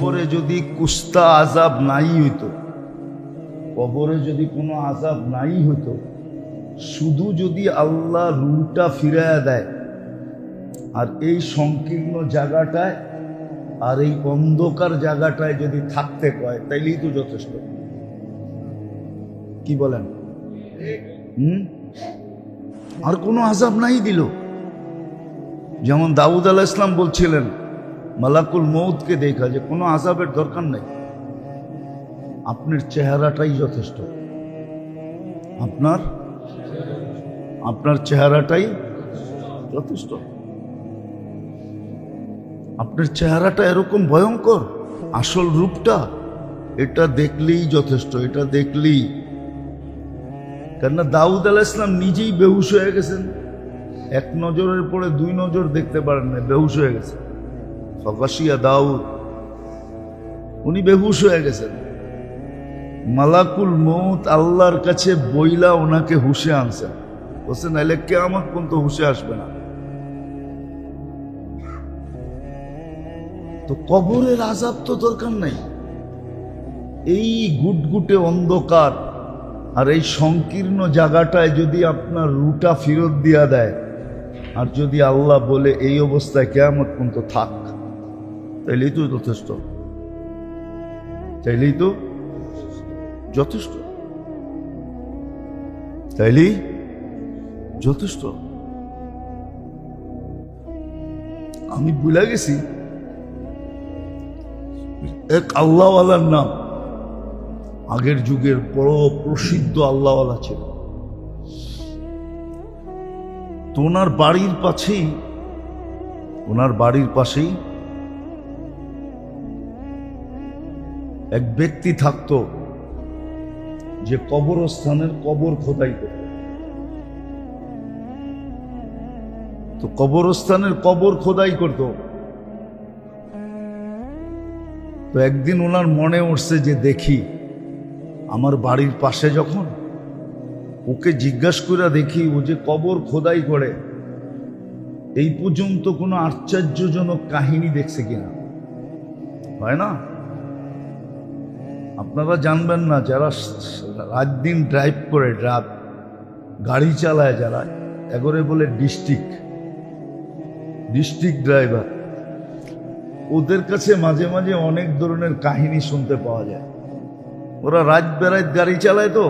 কবরে যদি কুস্তা আজাব নাই হইতো, কবরে যদি কোনো আজাব নাই হইতো, শুধু যদি আল্লাহ রুটা ফিরাইয়া দেয়, আর এই সংকীর্ণ জায়গাটায় আর এই অন্ধকার জায়গাটায় যদি থাকতে কয়, তাইলেই তো যথেষ্ট। কি বলেন? হুম? আর কোনো আজাব নাই দিল। যেমন দাউদ আলাহ ইসলাম বলছিলেন মালাকুল মৌদকে দেখা যে কোনো আজাবের দরকার নাই। আপনার চেহারাটাই যথেষ্ট। আপনার আপনার চেহারাটাই যথেষ্ট। আপনার চেহারাটা এরকম ভয়ঙ্কর, আসল রূপটা এটা দেখলেই যথেষ্ট, এটা দেখলেই। কেননা দাউদ আলাহ ইসলাম নিজেই বেহুশ হয়ে গেছেন। এক নজরের পরে দুই নজর দেখতে পারেন না বেহুশ হয়ে গেছে ফকাশিয়া দাউদ, উনি বেহুশ হয়ে গেছেন। মালাকুল মৌত আল্লাহর কাছে বইলা ওনাকে হুশে আনছেন। বলছে নাইলে কে আমার পর্যন্ত হুশে আসবে না। তো কবরের আজাব তো দরকার নাই। এই গুটগুটে অন্ধকার আর এই সংকীর্ণ জায়গাটায় যদি আপনার রুটা ফেরত দিয়া দেয়, আর যদি আল্লাহ বলে এই অবস্থায় কেমন পর্যন্ত থাক। তাইলেই তো যথেষ্ট। তাইলেই তো যথেষ্ট। তাইলেই যথেষ্ট। আমি ভুলে গেছি। এক আল্লাহওয়ালার নাম। আগের যুগের বড় প্রসিদ্ধ আল্লাহওয়ালা ছিল। তো ওনার বাড়ির পাশেই, ওনার বাড়ির পাশেই এক ব্যক্তি থাকতো যে কবরস্থানের কবর খোদাই করত। তো কবরস্থানের কবর খোদাই করত। তো একদিন ওনার মনে উঠছে যে দেখি, আমার বাড়ির পাশে যখন ওকে জিজ্ঞাসা করে দেখি, ও যে কবর খোদাই করে, এই পর্যন্ত কোনো আশ্চর্যজনক কাহিনী দেখছে কিনা? হয় না? আপনারা জানবেন না যারা রাত দিন ড্রাইভ করে, রাত গাড়ি চালায় যারা, এগরে বলে ডিস্ট্রিক্ট ডিস্ট্রিক্ট ড্রাইভার ওদের কাছে মাঝে মাঝে অনেক ধরনের কাহিনী শুনতে পাওয়া যায়। ওরা রাত বেড়ায় গাড়ি চালায় তো।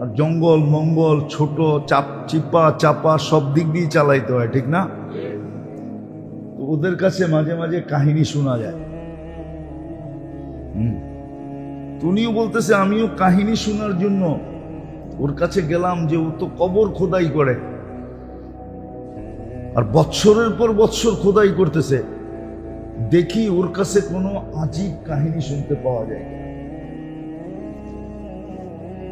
আর জঙ্গল, মঙ্গল, ছোট, চাপ, চিপা, চাপা, সব দিক দিয়ে চালাইতে হয়, ঠিক না? ওদের কাছে মাঝে মাঝে কাহিনী শোনা যায়। উনিও বলতেছে, আমিও কাহিনী শোনার জন্য ওর কাছে গেলাম যে ও তো কবর খোদাই করে। আর বৎসরের পর বৎসর খোদাই করতেছে। দেখি ওর কাছে কোনো আজীব কাহিনী শুনতে পাওয়া যায়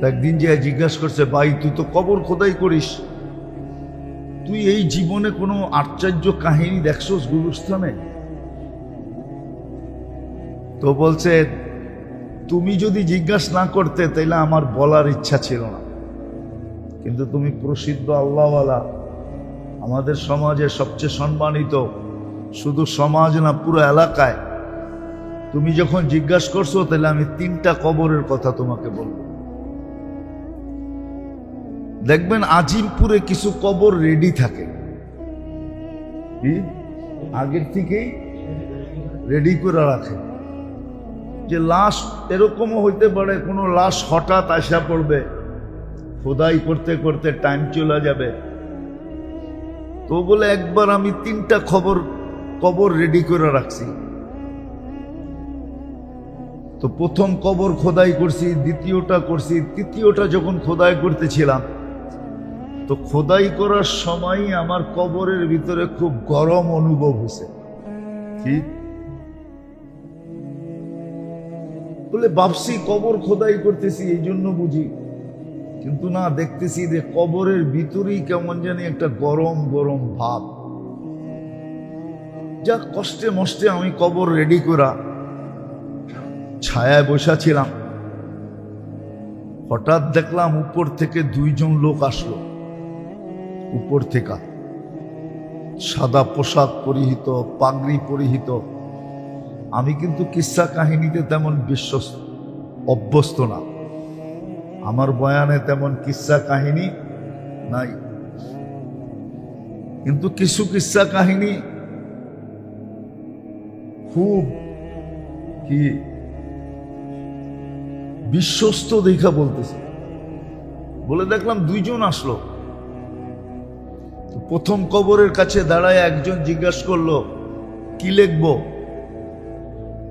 একদিন যে জিজ্ঞাসা করছে, ভাই, তুই তো কবর খোদাই করিস। তুই এই জীবনে কোনো আশ্চর্য কাহিনী দেখছস গুরুস্থানে? তো বলছে, তুমি যদি জিজ্ঞাসা না করতে, তাইলে আমার বলার ইচ্ছা ছিল না। কিন্তু তুমি প্রসিদ্ধ আল্লাহওয়ালা। আমাদের সমাজে সবচেয়ে সম্মানিত শুধু সমাজ না, পুরো এলাকায়। তুমি যখন জিজ্ঞাসা করছ তাহলে আমি তিনটা কবরের কথা তোমাকে বলব। দেখবেন আজিমপুরে কিছু কবর রেডি থাকে। আগের থেকেই রেডি করে রাখে। যে লাশ এরকমও হইতে পারে, কোনো লাশ হঠাৎ আসা পড়বে। খোদাই করতে করতে টাইম চলে যাবে। তো বলে একবার আমি তিনটা খবর, কবর রেডি করে রাখছি। তো প্রথম কবর খোদাই করছি, দ্বিতীয়টা করছি। তৃতীয়টা যখন খোদাই করতেছিলাম, তো খোদাই করার সময় আমার কবরের ভিতরে খুব গরম অনুভব হয়েছে। কি? বলে ভাবছি কবর খোদাই করতেছি, এই জন্য বুঝি। কিন্তু না, দেখতেছি যে কবরের ভিতরেই কেমন জানি একটা গরম গরম ভাব। যা কষ্টে মষ্টে আমি কবর রেডি করা ছায়ায় বসা ছিলাম হঠাৎ দেখলাম উপর থেকে দুইজন লোক আসলো। উপর থেকে সাদা পোশাক পরিহিত, পাগড়ি পরিহিত আমি কিন্তু কিস্সা কাহিনীতে তেমন বিশ্বস্ত, অভ্যস্ত না। আমার বয়ানে তেমন কিস্সা কাহিনী নাই। কিন্তু কিছু কিস্সা কাহিনী খুব কি বিশ্বস্ত দেখা বলতেছে। বলে দেখলাম দুইজন আসলো। প্রথম কবরের কাছে দাঁড়ায় একজন জিজ্ঞাসা করল, কি লিখব?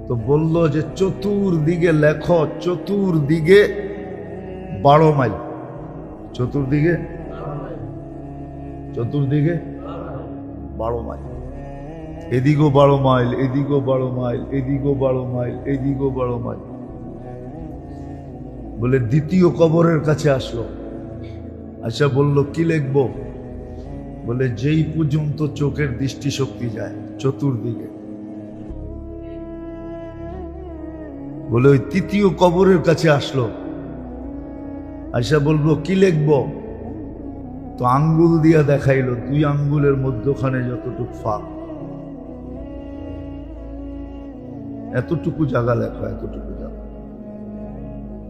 তো বলল যে চতুর্দিকে লেখ, চতুর্দিকে বারো মাইল। চতুর্দিকে? চতুর্দিকে বারো মাইল। এদিকও বারো মাইল, এদিকও বারো মাইল, এদিকও বারো মাইল, এদিকও বারো মাইল। বলে দ্বিতীয় কবরের কাছে আসলো। আচ্ছা বলল, কি লিখব? বলে, যেই পর্যন্ত চোখের দৃষ্টিশক্তি যায়, চতুর্দিকে। বলে ওই তৃতীয় কবরের কাছে আসলো। আইসা বলব কি লিখব? তো আঙ্গুল দিয়া দেখাইলো, দুই আঙ্গুলের মধ্যখানে যতটুকু ফাঁক। এতটুকু জায়গা লেখা, এতটুকু জায়গা।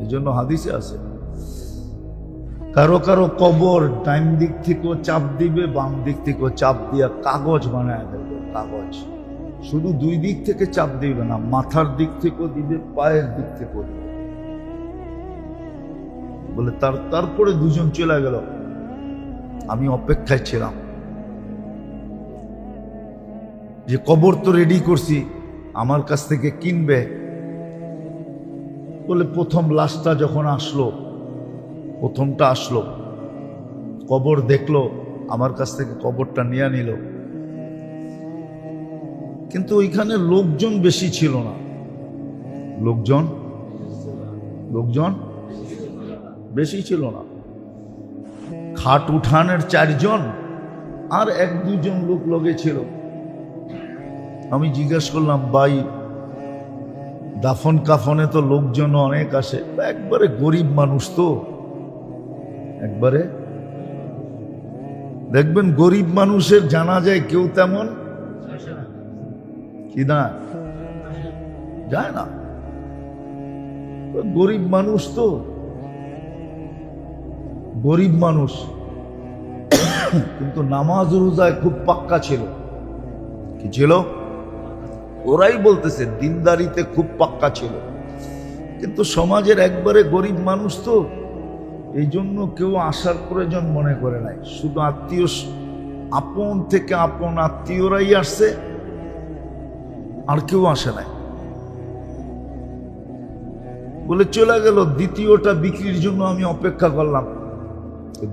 এই জন্য হাদিসে আছে, কারও কারও কবর ডাইন দিক থেকেও চাপ দিবে, বাম দিক থেকেও চাপ দিয়া কাগজ বানায় দেবে, কাগজ। শুধু দুই দিক থেকে চাপ দিবে না, মাথার দিক থেকেও দিবে, পায়ের দিক থেকেও দিবে। বলে, তার, তারপরে দুজন চলে গেল। আমি অপেক্ষায় ছিলাম। যে কবর তো রেডি করছি, আমার কাছ থেকে কিনবে। বলে, প্রথম লাশটা যখন আসলো, প্রথমটা আসলো, কবর দেখল, আমার কাছ থেকে কবরটা নিয়ে নিল। কিন্তু ওইখানে লোকজন বেশি ছিল না। লোকজন? লোকজন? বেশি ছিল না। খাট উঠানের চারজন আর এক দুজন লোক লগে ছিল। আমি জিজ্ঞেস করলাম, ভাই দাফন কাফনে তো লোকজন অনেক আসে। একবারে গরিব মানুষ তো। একবারে? দেখবেন গরিব মানুষের জানা যায় কেউ তেমন কি না যায় না। গরিব মানুষ তো। গরিব মানুষ। কিন্তু নামাজ রোজায় খুব পাক্কা ছিল। কি ছিল? ওরাই বলতেছে, দিনদারিতে খুব পাক্কা ছিল। কিন্তু সমাজের একবারে গরিব মানুষ তো, এই জন্য কেউ আসার প্রয়োজন মনে করে নাই। শুধু আত্মীয় আপন থেকে আপন আত্মীয়রাই আসছে। আর কেউ আসে নাই। বলে, চলে গেল, দ্বিতীয়টা বিক্রির জন্য আমি অপেক্ষা করলাম।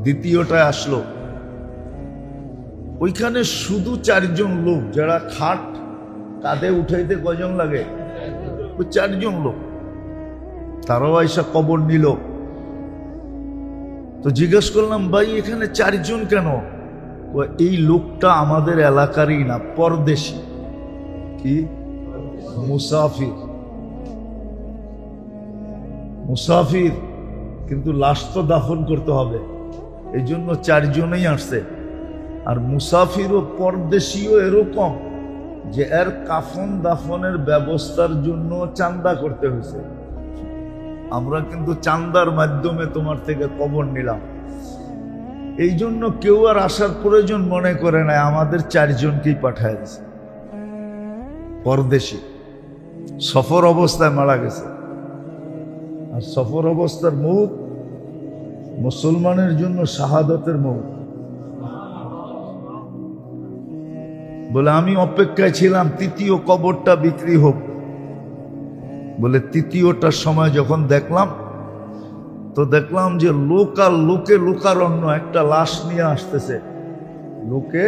দ্বিতীয়টায় আসলো। ওইখানে শুধু চারজন লোক, যারা খাট কাঁধে উঠাইতে কজন লাগে? ওই চারজন লোক। তারাও আইসা কবর নিল। তো জিজ্ঞেস করলাম, ভাই, এখানে চারজন কেন? এই লোকটা আমাদের এলাকারই না, পরদেশি। কি? মুসাফির। মুসাফির, কিন্তু লাশ তো দাফন করতে হবে। এই জন্য চারজনেই আসছে। আর মুসাফির ও পরদেশীয় এরকম যে এর কাফন দাফনের ব্যবস্থার জন্য চান্দা করতে হয়েছে। আমরা কিন্তু চান্দার মাধ্যমে তোমার থেকে কবর নিলাম। এই জন্য কেউ আর আসার প্রয়োজন মনে করে না আমাদের চারজনকেই পাঠায় পরদেশি। সফর অবস্থায় মারা গেছে। আর সফর অবস্থার মৌত মুসলমানের জন্য শাহাদতের মৌত বলে, আমি অপেক্ষায় ছিলাম, তৃতীয় কবরটা বিক্রি হোক। বলে, তৃতীয়টার সময় যখন দেখলাম, তো দেখলাম যে লোকাল লোকে লোকারণ্য, একটা লাশ নিয়ে আসতেছে। লোকে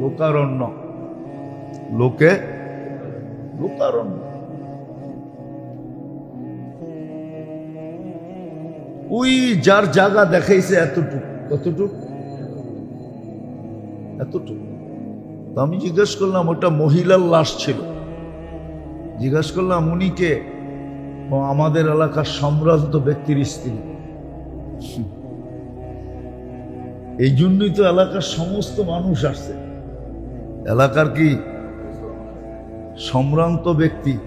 লোকারণ্য, লোকে লোকারণ্য ওই যার জায়গা দেখাইছে এতটুকু, কতটুক? এতটুকু। আমি জিজ্ঞেস করলাম, ওটা মহিলার লাশ ছিল। জিজ্ঞেস করলাম, উনি কে? আমাদের এলাকার সম্ভ্রান্ত ব্যক্তির স্ত্রী। এই জন্যই তো এলাকার সমস্ত মানুষ আসছে। এলাকার কি সম্ভ্রান্ত ব্যক্তি।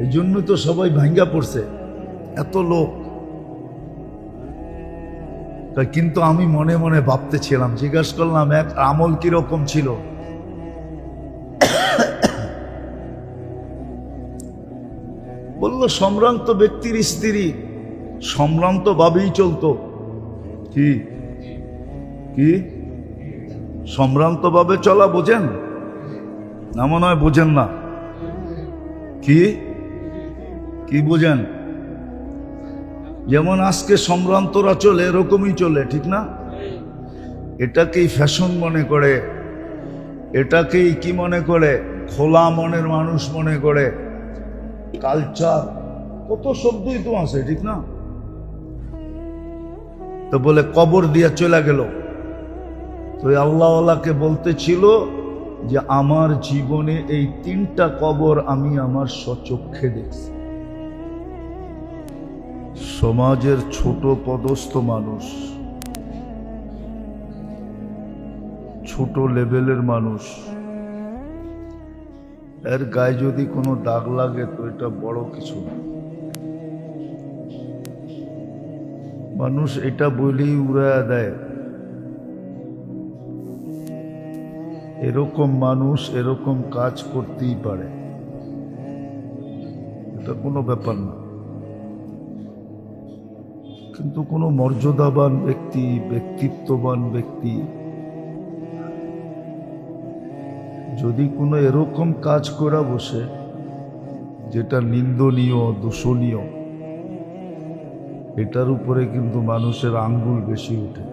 এই জন্য তো সবাই ভাঙ্গা পড়ছে। এত লোক। কিন্তু আমি মনে মনে ভাবতেছিলাম, জিজ্ঞাসা করলাম, এক আমল কীরকম ছিল? বলল, সম্ভ্রান্ত ব্যক্তির স্ত্রী সম্ভ্রান্ত ভাবেই চলতো। কি? কি? সম্ভ্রান্ত ভাবে চলা বোঝেন? না মনে হয় বোঝেন না। কি? কি বোঝেন? যেমন আজকে সম্ভ্রান্তরা চলে, এরকমই চলে, ঠিক না? এটাকেই ফ্যাশন মনে করে, এটাকেই কি মনে করে? খোলা মনের মানুষ মনে করে। কালচার, কত শব্দই তো আছে, ঠিক না? তো বলে কবর দিয়া চলে গেল। তো আল্লাহওয়ালাকে বলতেছিল যে আমার জীবনে এই তিনটা কবর আমি আমার সচক্ষে দেখছি। সমাজের ছোট পদস্থ মানুষ, ছোট লেভেলের মানুষ, এর গায়ে যদি কোনো দাগ লাগে তো এটা বড় কিছু না। মানুষ এটা বলেই উড়াইয়া দেয় এরকম মানুষ এরকম কাজ করতেই পারে। এটা কোনো ব্যাপার না। কিন্তু কোনো মর্যাদাবান ব্যক্তি, ব্যক্তিত্ববান ব্যক্তি যদি কোনো এরকম কাজ করা বসে, যেটা নিন্দনীয়, দূষণীয়, এটার উপরে কিন্তু মানুষের আঙ্গুল বেশি ওঠে।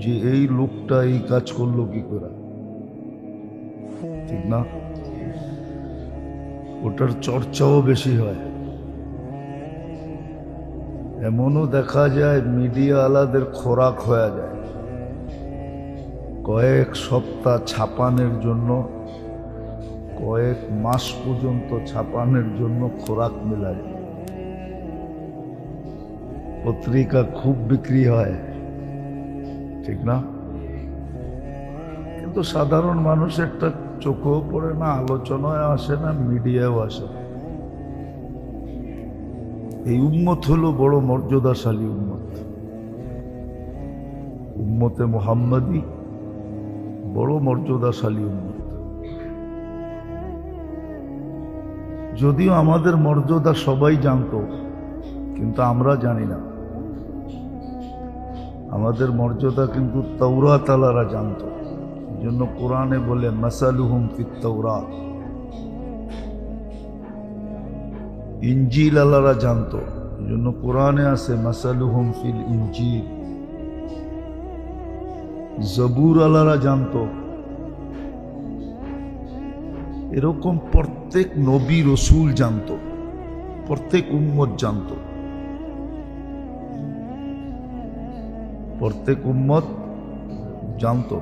যে এই লোকটা এই কাজ করল কি করে? ঠিক না? ওটার চর্চাও বেশি হয়। এমনও দেখা যায় মিডিয়া আলাদের খোরাক হয়ে যায়। কয়েক সপ্তাহ ছাপানের জন্য, কয়েক মাস পর্যন্ত ছাপানের জন্য খোরাক মেলায়। পত্রিকা খুব বিক্রি হয়। ঠিক না? কিন্তু সাধারণ মানুষ একটা চোখেও পড়ে না, আলোচনায় আসে না, মিডিয়াও আসে না। এই উম্মত হলো বড় মর্যাদাশালী উম্মত। উম্মতে মোহাম্মদী বড় মর্যাদাশালী উম্মত। যদিও আমাদের মর্যাদা সবাই জানতো, কিন্তু আমরা জানি না। আমাদের মর্যাদা কিন্তু তৌরা তালারা জানতো। জন্য কোরআনে বলে, মাসালুহুম ফিত তৌরাত ইঞ্জিল আলারা জানতো। জন্য কোরআনে আছে, মাসালুহুম ফিল ইঞ্জিল জবুর আলারা জানতো। এরকম প্রত্যেক নবী রসুল জানতো, প্রত্যেক উম্মত জানতো। প্রত্যেক উম্মত জানতো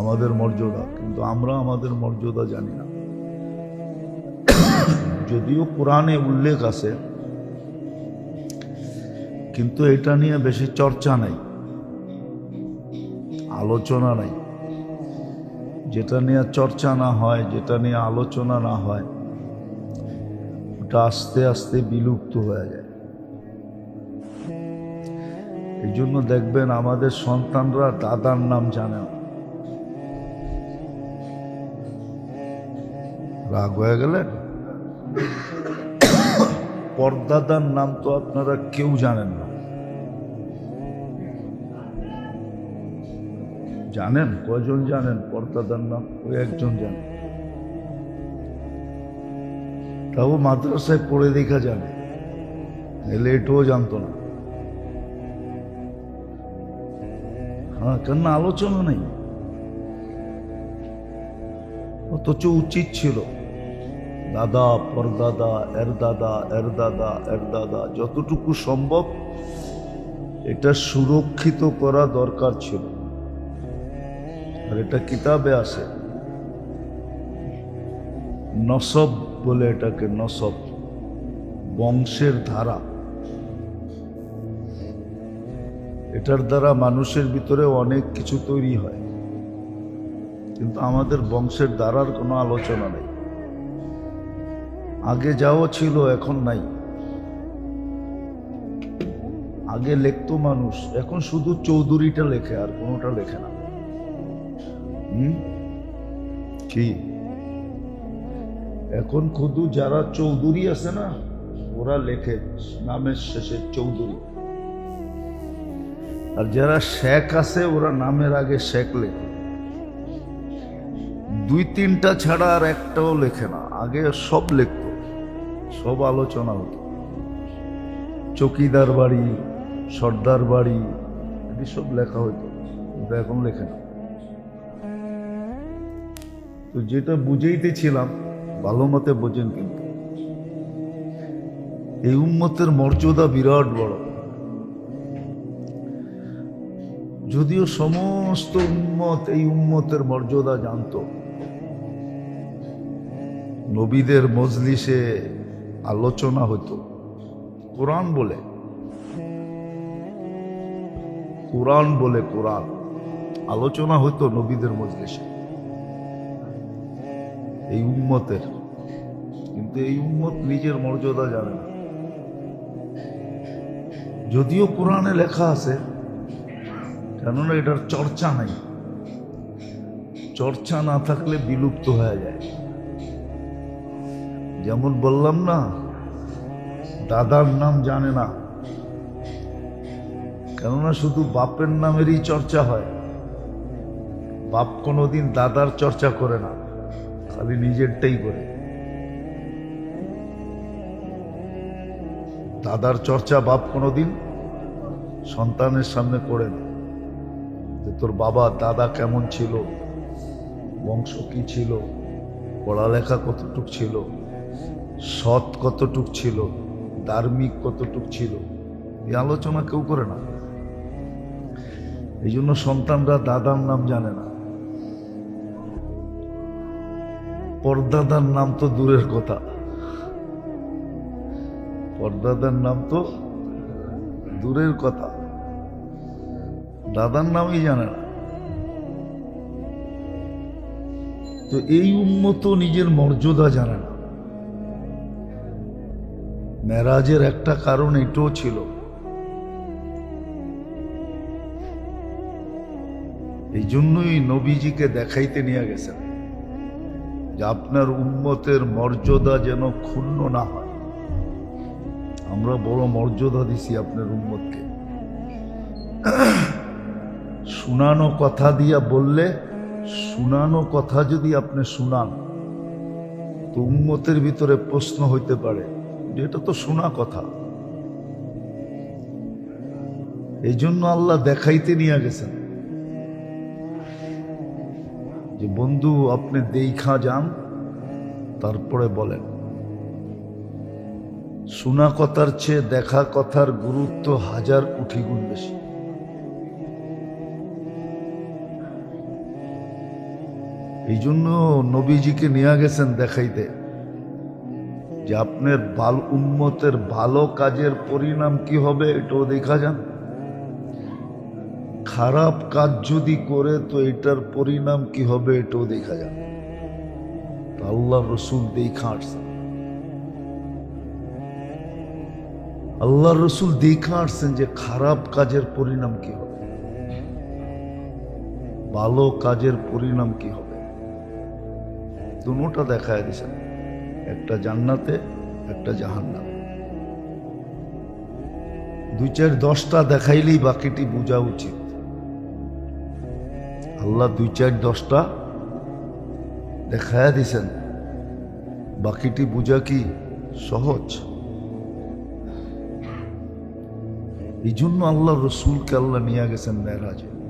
আমাদের মর্যাদা, কিন্তু আমরা আমাদের মর্যাদা জানি না। যদিও কোরআনে উল্লেখ আছে, কিন্তু এটা নিয়ে বেশি চর্চা নাই, আলোচনা নাই। যেটা নিয়ে চর্চা না হয়, যেটা নিয়ে আলোচনা না হয়, ওটা আস্তে আস্তে বিলুপ্ত হয়ে যায়। এই জন্য দেখবেন আমাদের সন্তানরা দাদার নাম জানে রাগ হয়ে গেলেন পর্দাদার নাম তো আপনারা কেউ জানেন না। জানেন? কজন জানেন? পর্দাদার নাম ওই একজন জানেন তাও মাদ্রাসায় পড়ে দেখা জানে এলে এটাও জানতো না। হ্যাঁ কেন আলোচনা নেই অথচ উচিত ছিল দাদা পরদাদা এর দাদা এর দাদা এর দাদা যতটুকু সম্ভব এটা সুরক্ষিত করা দরকার ছিল আর এটা কিতাবে আছে নসব বলে এটাকে নসব বংশের ধারা এটার দ্বারা মানুষের ভিতরে অনেক কিছু তৈরি হয়। কিন্তু আমাদের বংশের দ্বারার কোনো আলোচনা নেই। আগে যাও ছিল, এখন নাই। আগে লেখতো মানুষ, এখন শুধু চৌধুরীটা লেখে, আর কোনোটা লেখে না। কি? এখন খুদু যারা চৌধুরী আছে না, ওরা লেখে, নামের শেষে চৌধুরী। আর যারা শেখ আছে, ওরা নামের আগে শেখ লেখে। দুই তিনটা ছাড়া আর একটাও লেখে না, আগে সব লিখতো, সব আলোচনা হতো। চকিদার বাড়ি, সর্দার বাড়ি এটি সব লেখা হতো, কিন্তু এখন লেখে না। তো যেটা বুঝাইতেছিলাম, ভালো মতে বোঝেন কিন্তু। এই উম্মতের মর্যাদা বিরাট বড়। যদিও সমস্ত উম্মত এই উম্মতের মর্যাদা জানতো। নবীদের মজলিসে আলোচনা হতো। কোরআন বলে। কোরআন বলে কোরআন। আলোচনা হতো নবীদের মজলিসে। এই উম্মতের। কিন্তু এই উম্মত নিজের মর্যাদা জানে না। যদিও কোরআনে লেখা আছে কেননা এটার চর্চা নাই। চর্চা না থাকলে বিলুপ্ত হয়ে যায়। যেমন বললাম না, দাদার নাম জানে না। কেননা শুধু বাপের নামেরই চর্চা হয়। বাপ কোনোদিন দাদার চর্চা করে না, খালি নিজেরটাই করে। দাদার চর্চা বাপ কোনোদিন সন্তানের সামনে করে না। যে তোর বাবা, দাদা কেমন ছিল? বংশ কি ছিল? পড়ালেখা কতটুক ছিল? সৎ কতটুক ছিল? ধার্মিক কতটুক ছিল? এই আলোচনা কেউ করে না। এই জন্য সন্তানরা দাদার নাম জানে না। পরদাদার নাম তো দূরের কথা। পরদাদার নাম তো দূরের কথা। দাদার নামই জানে না। তো এই উন্মত নিজের মর্যাদা জানে না। মেরাজের একটা কারণ এটাও ছিল। এই জন্যই নবীজিকে দেখাইতে নিয়ে গেছেন যে আপনার উন্মতের মর্যাদা যেন ক্ষুণ্ণ না হয়। আমরা বড় মর্যাদা দিছি আপনার উন্মতকে শুনানো কথা দিয়া বললে, শুনানো কথা যদি আপনি শুনান, তো উন্মতের ভিতরে প্রশ্ন হইতে পারে যে এটা তো শোনা কথা। এই জন্য আল্লাহ দেখাইতে নিয়ে গেছেন। যে বন্ধু, আপনি দেইখা যান, তারপরে বলেন। শোনা কথার চেয়ে দেখা কথার গুরুত্ব হাজার কোটি গুণ বেশি। এই জন্য নবীজিকে নিয়ে গেছেন দেখাইতে যে আপনার বাল উন্মতের ভালো কাজের পরিণাম কি হবে এটাও দেখা যান। খারাপ কাজ যদি করে তো এটার পরিণাম কি হবে এটাও দেখা যান। আল্লাহ রসুল দেখা আসছেন আল্লাহ রসুল দেখা আসছেন যে খারাপ কাজের পরিণাম কি হবে? ভালো কাজের পরিণাম কি হবে? দুটা দেখায় দিয়েছেন। একটা জান্নাতে, একটা জাহান্নাম। দুই চার দশটা দেখাইলেই বাকিটি বোঝা উচিত। আল্লাহ দুই চার দশটা দেখায় দিছেন বাকিটি বোঝা কি সহজ? এই জন্য আল্লাহ রসুলকে আল্লাহ নিয়ে গেছেন মেরাজে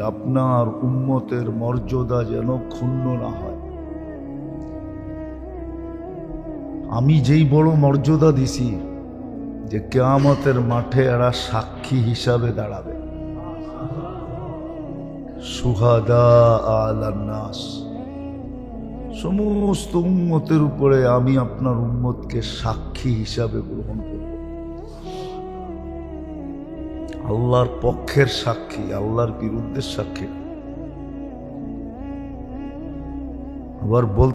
আপনার উম্মতের মর্যাদা যেন ক্ষুণ্ণ না হয়। আমি যেই বড় মর্যাদা দিছি, যে কেয়ামতের মাঠে এরা সাক্ষী হিসাবে দাঁড়াবে। সুহাদা আলান্নাস সমস্ত উন্মতের উপরে আমি আপনার উন্মতকে সাক্ষী হিসাবে গ্রহণ করব। আল্লাহর পক্ষের সাক্ষী আল্লাহর বিরুদ্ধে সাক্ষী। আবার বল